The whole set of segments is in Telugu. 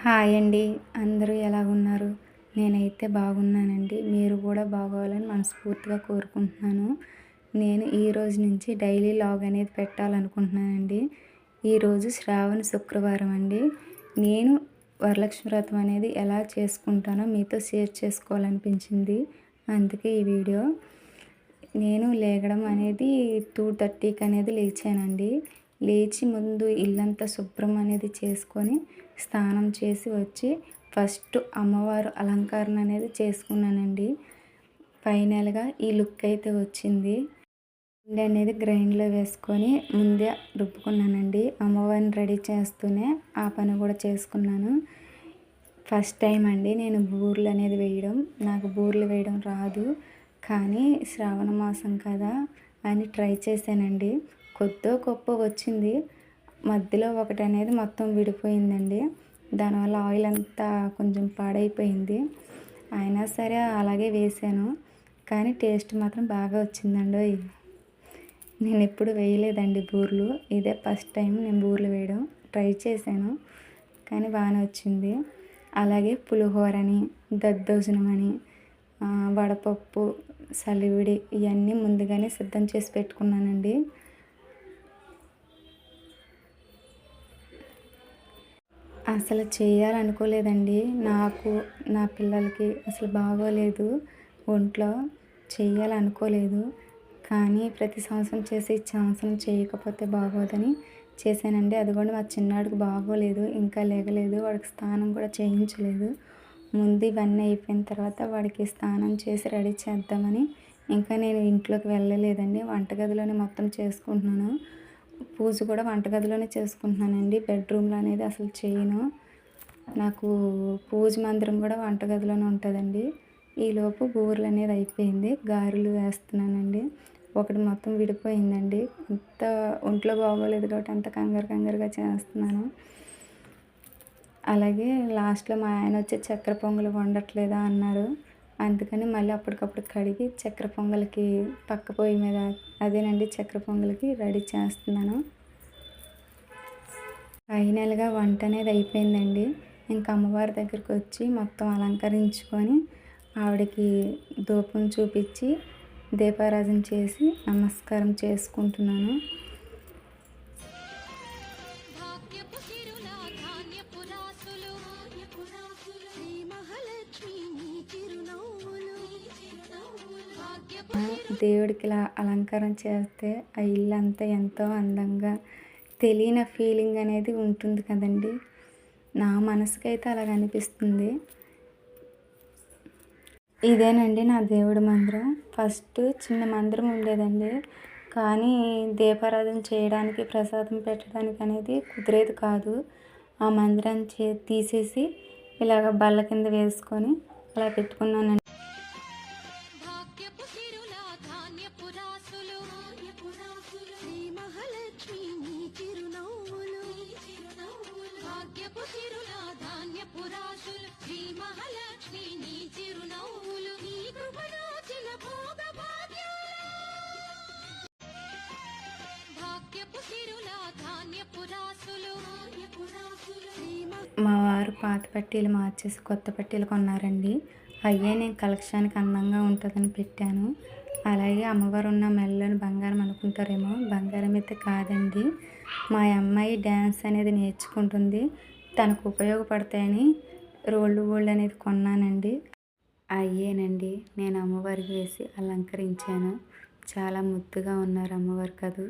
హాయ్ అండి. అందరూ ఎలా ఉన్నారు నేనైతే బాగున్నానండి. మీరు కూడా బాగోవాలని మనస్ఫూర్తిగా కోరుకుంటున్నాను. నేను ఈ రోజు నుంచి డైలీ లాగ్ అనేది పెట్టాలనుకుంటున్నానండి. ఈరోజు శ్రావణ శుక్రవారం అండి. నేను వరలక్ష్మి వ్రతం అనేది ఎలా చేసుకుంటానో మీతో షేర్ చేసుకోవాలనిపించింది. అందుకే ఈ వీడియో. నేను లేగడం అనేది టూ థర్టీకి అనేది లేచానండి. లేచి ముందు ఇల్లంతా శుభ్రం అనేది చేసుకొని స్నానం చేసి వచ్చి ఫస్ట్ అమ్మవారు అలంకరణ అనేది చేసుకున్నానండి. ఫైనల్గా ఈ లుక్ అయితే వచ్చింది. పిండి అనేది గ్రైండ్లో వేసుకొని ముందే రుబ్బుకున్నానండి. అమ్మవారిని రెడీ చేస్తూనే ఆ పని కూడా చేసుకున్నాను. ఫస్ట్ టైం అండి నేను బూర్లు అనేది వేయడం. నాకు బూర్లు వేయడం రాదు. కానీ శ్రావణ మాసం కదా అని ట్రై చేశానండి. కొద్దో గొప్ప వచ్చింది. మధ్యలో ఒకటి అనేది మొత్తం విడిపోయిందండి. దానివల్ల ఆయిల్ అంతా కొంచెం పాడైపోయింది. అయినా సరే అలాగే వేసాను కానీ టేస్ట్ మాత్రం బాగా వచ్చిందండి నేను ఎప్పుడు వేయలేదండి బూర్లు. ఇదే ఫస్ట్ టైం నేను బూర్లు వేయడం ట్రై చేశాను. కానీ బాగానే వచ్చింది. అలాగే పులిహోరని దద్దోజనం అని వడపప్పు సలివిడి ఇవన్నీ ముందుగానే సిద్ధం చేసి పెట్టుకున్నానండి. అసలు చేయాలనుకోలేదండి. నాకు నా పిల్లలకి అసలు బాగోలేదు. ఒంట్లో చేయాలనుకోలేదు. కానీ ప్రతి సంవత్సరం చేసి ఈ సంవత్సరం చేయకపోతే బాగోదని చేశానండి. అది కూడా మా చిన్నాడికి బాగోలేదు. ఇంకా లేగలేదు. వాడికి స్నానం కూడా చేయించలేదు. ముందు ఇవన్నీ అయిపోయిన తర్వాత వాడికి స్నానం చేసి రెడీ చేద్దామని ఇంకా నేను ఇంట్లోకి వెళ్ళలేదండి. వంటగదిలోనే మొత్తం చేసుకుంటున్నాను. పూజ కూడా వంటగదిలోనే చేసుకుంటున్నానండి. బెడ్రూమ్లో అనేది అసలు చేయను. నాకు పూజ మందిరం కూడా వంటగదిలోనే ఉంటుందండి. ఈలోపు బూరెలు అనేది అయిపోయింది. గారెలు వేస్తున్నానండి. ఒకటి మొత్తం విడిపోయిందండి. అంత ఒంట్లో బాగోలేదు కాబట్టి అంత కంగారు కంగారుగా చేస్తున్నాను. అలాగే లాస్ట్లో మా ఆయన వచ్చి చక్కెర పొంగలు వండట్లేదా అన్నారు. అందుకని మళ్ళీ అప్పటికప్పుడు కడిగి చక్కెర పొంగల్కి పక్క పొయ్యి మీద అదేనండి చక్కెర పొంగల్కి రెడీ చేస్తున్నాను. ఫైనల్గా వంట అనేది అయిపోయిందండి. ఇంకా అమ్మవారి దగ్గరికి వచ్చి మొత్తం అలంకరించుకొని ఆవిడకి ధూపం చూపించి దీపారాధన చేసి నమస్కారం చేసుకుంటున్నాను. దేవుడికి ఇలా అలంకారం చేస్తే ఆ ఇల్లు అంతా ఎంతో అందంగా తెలియని ఫీలింగ్ అనేది ఉంటుంది కదండి. నా మనసుకైతే అలాగ అనిపిస్తుంది. ఇదేనండి నా దేవుడి మందిరం. ఫస్ట్ చిన్న మందిరం ఉండేదండి. కానీ దీపారాధన చేయడానికి ప్రసాదం పెట్టడానికి అనేది కుదిరేది కాదు. ఆ మందిరాన్ని చే తీసేసి ఇలాగ బల్ల కింద వేసుకొని అలా పెట్టుకున్నానండి. మా వారు పాత పట్టీలు మార్చేసి కొత్త పట్టీలు కొన్నారండి. అయ్యే నేను కలెక్షన్కి అందంగా ఉంటుందని పెట్టాను. అలాగే అమ్మవారు ఉన్న మెల్లని బంగారం అనుకుంటారేమో బంగారం అయితే కాదండి. మా అమ్మాయి డ్యాన్స్ అనేది నేర్చుకుంటుంది. తనకు ఉపయోగపడతాయని రోళ్ళు గోల్డ్ అనేది కొన్నానండి. అయ్యేనండి. నేను అమ్మవారికి వేసి అలంకరించాను. చాలా ముద్దుగా ఉన్నారు అమ్మవారు కదూ.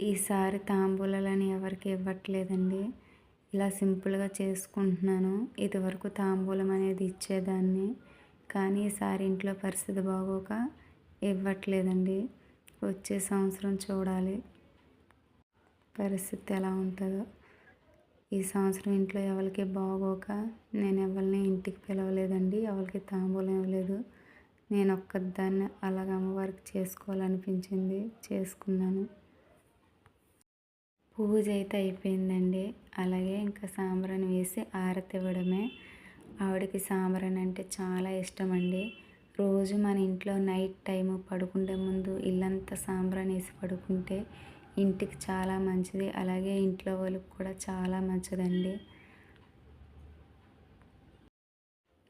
ఈసారి తాంబూలాలని ఎవరికి ఇవ్వట్లేదండి. ఇలా సింపుల్గా చేసుకుంటున్నాను. ఇదివరకు తాంబూలం అనేది ఇచ్చేదాన్ని. కానీ ఈసారి ఇంట్లో పరిస్థితి బాగోక ఇవ్వట్లేదండి. వచ్చే సంవత్సరం చూడాలి. పరిస్థితి ఎలా ఉంటుందో. ఈ సంవత్సరం ఇంట్లో ఎవరికి బాగోక నేను ఎవరిని ఇంటికి పిలవలేదండి ఎవరికి తాంబూలం ఇవ్వలేదు. నేను ఒక్కదాన్ని అలాగ అమ్మవారికి చేసుకోవాలనిపించింది చేసుకున్నాను. పూజ అయితే అయిపోయిందండి. అలాగే ఇంకా సాంబ్రాన్ని వేసి ఆరతి ఇవ్వడమే. ఆవిడకి సాంబ్రాన్ అంటే చాలా ఇష్టం అండి రోజు మన ఇంట్లో నైట్ టైము పడుకుంటే ముందు ఇల్లంతా సాంబ్రాన్ వేసి పడుకుంటే ఇంటికి చాలా మంచిది. అలాగే ఇంట్లో వాళ్ళకి కూడా చాలా మంచిదండి.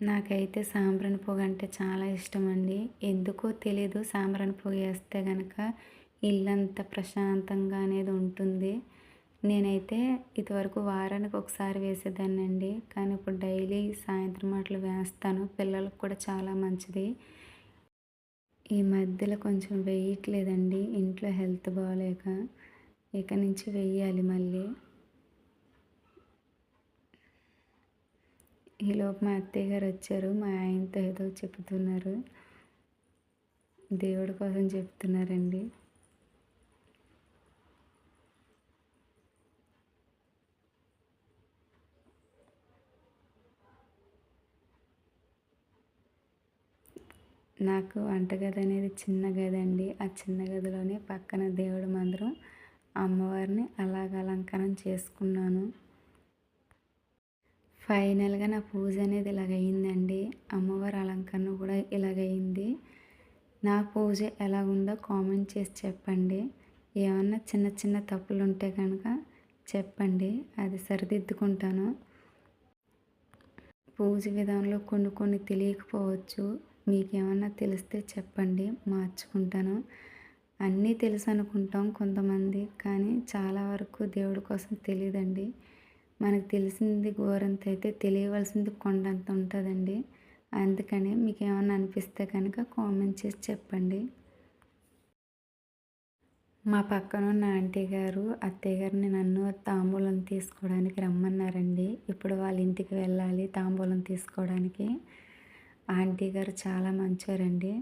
నాకైతే సాంబ్రాణి పొగ అంటే చాలా ఇష్టం అండి ఎందుకో తెలీదు. సాంబ్రాణి పొగ వేస్తే కనుక ఇల్లంతా ప్రశాంతంగా అనేది ఉంటుంది. నేనైతే ఇదివరకు వారానికి ఒకసారి వేసేదాన్ని అండి కానీ ఇప్పుడు డైలీ సాయంత్రం అట్లా వేస్తాను. పిల్లలకు కూడా చాలా మంచిది. ఈ మధ్యలో కొంచెం వేయట్లేదండి ఇంట్లో హెల్త్ బాగాలేక ఇక నుంచి వెయ్యాలి మళ్ళీ. ఈలోపు మా అత్తయ్య గారు వచ్చారు మా ఆయనతో ఏదో చెప్తున్నారు. దేవుడి కోసం చెప్తున్నారండి. నాకు వంటగది అనేది చిన్న గది అండి ఆ చిన్న గదిలోనే పక్కన దేవుడు మందిరం. అమ్మవారిని అలాగ అలంకరణ చేసుకున్నాను. ఫైనల్గా నా పూజ అనేది ఇలాగ అయిందండి అమ్మవారి అలంకరణ కూడా ఇలాగయింది. నా పూజ ఎలా ఉందో కామెంట్ చేసి చెప్పండి. ఏమన్నా చిన్న చిన్న తప్పులు ఉంటే కనుక చెప్పండి. అది సరిదిద్దుకుంటాను. పూజ విధానంలో కొన్ని కొన్ని తెలియకపోవచ్చు. మీకేమన్నా తెలిస్తే చెప్పండి. మార్చుకుంటాను. అన్నీ తెలుసు అనుకుంటాం కొంతమంది కానీ చాలా వరకు దేవుడి కోసం తెలియదండి మనకు తెలిసింది గోరంత అయితే తెలియవలసింది కొండంత ఉంటుందండి. అందుకని మీకు ఏమన్నా అనిపిస్తే కనుక కామెంట్ చేసి చెప్పండి. మా పక్కన ఉన్న ఆంటీ గారు అత్తయ్య గారిని నన్ను తాంబూలం తీసుకోవడానికి రమ్మన్నారండి. ఇప్పుడు వాళ్ళ ఇంటికి వెళ్ళాలి తాంబూలం తీసుకోవడానికి. ఆంటీ గారు చాలా మంచివారండి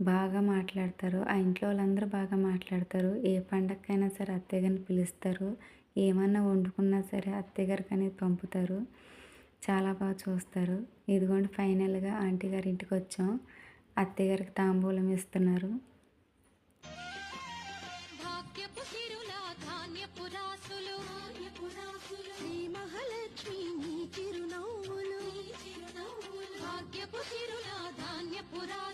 బాగా మాట్లాడతారు. ఆ ఇంట్లో వాళ్ళందరూ బాగా మాట్లాడతారు. ఏ పండగకైనా సరే అత్తయ్య గారిని పిలుస్తారు. ఏమన్నా వండుకున్నా సరే అత్తయ్య గారికి అనేది పంపుతారు. చాలా బాగా చూస్తారు. ఇదిగోండి ఫైనల్గా ఆంటీ గారి ఇంటికి వచ్చాం. అత్తయ్య గారికి తాంబూలం ఇస్తున్నారు.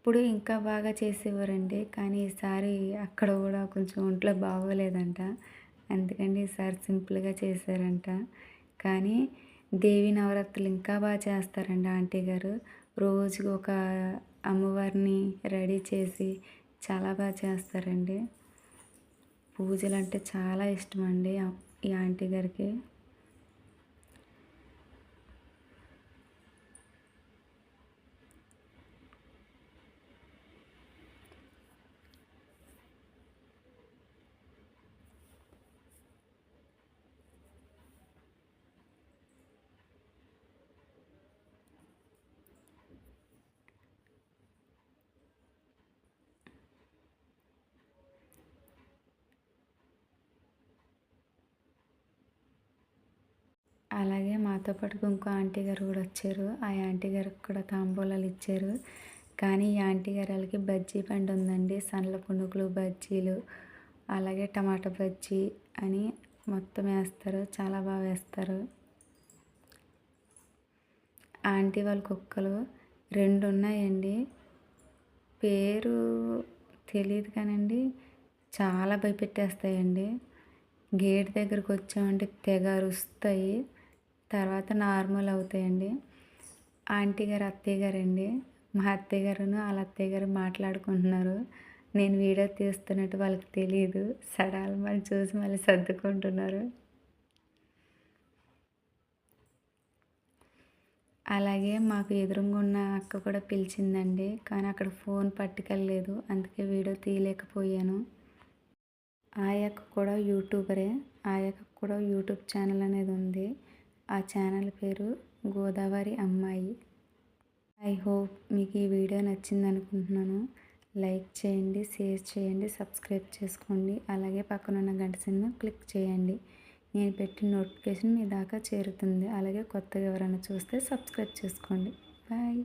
ఎప్పుడు ఇంకా బాగా చేసేవారండి. కానీ ఈసారి అక్కడ కూడా కొంచెం ఒంట్లో బాగోలేదంట. అందుకని ఈసారి సింపుల్గా చేశారంట. కానీ దేవి నవరాత్రులు ఇంకా బాగా చేస్తారండి ఆంటీ గారు. రోజుకి ఒక అమ్మవారిని రెడీ చేసి చాలా బాగా చేస్తారండి. పూజలు అంటే చాలా ఇష్టం అండి ఈ ఆంటీ గారికి. అలాగే మాతో పాటు ఇంకో ఆంటీ గారు కూడా వచ్చారు. ఆ ఆంటీ గారికి కూడా తాంబూలాలు ఇచ్చారు. కానీ ఈ ఆంటీ గారు వాళ్ళకి బజ్జీ పండు ఉందండి. సన్నల పునుకులు బజ్జీలు అలాగే టమాటా బజ్జీ అని మొత్తం వేస్తారు. చాలా బాగా వేస్తారు. ఆంటీ వాళ్ళ కుక్కలు రెండు ఉన్నాయండి. పేరు తెలియదు కానండి. చాలా భయపెట్టేస్తాయండి. గేట్ దగ్గరకు వచ్చామంటే తెగ అరుస్తాయి. తర్వాత నార్మల్ అవుతాయండి. ఆంటీ గారు అత్తయ్య గారండి. మా అత్తయ్య గారును వాళ్ళ అత్తయ్య గారు మాట్లాడుకుంటున్నారు. నేను వీడియో తీస్తున్నట్టు వాళ్ళకి తెలియదు సడాలు మళ్ళీ చూసి మళ్ళీ సర్దుకుంటున్నారు. అలాగే మాకు ఎదురుగా ఉన్న అక్క కూడా పిలిచిందండి. కానీ అక్కడ ఫోన్ పట్టుకెళ్ళలేదు. అందుకే వీడియో తీయలేకపోయాను. ఆ అక్క కూడా యూట్యూబరే. ఆ అక్క కూడా యూట్యూబ్ ఛానల్ అనేది ఉంది. ఆ ఛానల్ పేరు గోదావరి అమ్మాయి. ఐ హోప్ మీకు ఈ వీడియో నచ్చింది అనుకుంటున్నాను లైక్ చేయండి షేర్ చేయండి సబ్స్క్రైబ్ చేసుకోండి. అలాగే పక్కనున్న గంట సినిమా క్లిక్ చేయండి. నేను పెట్టిన నోటిఫికేషన్ మీ దాకా చేరుతుంది. అలాగే కొత్తగా ఎవరైనా చూస్తే సబ్స్క్రైబ్ చేసుకోండి. బాయ్.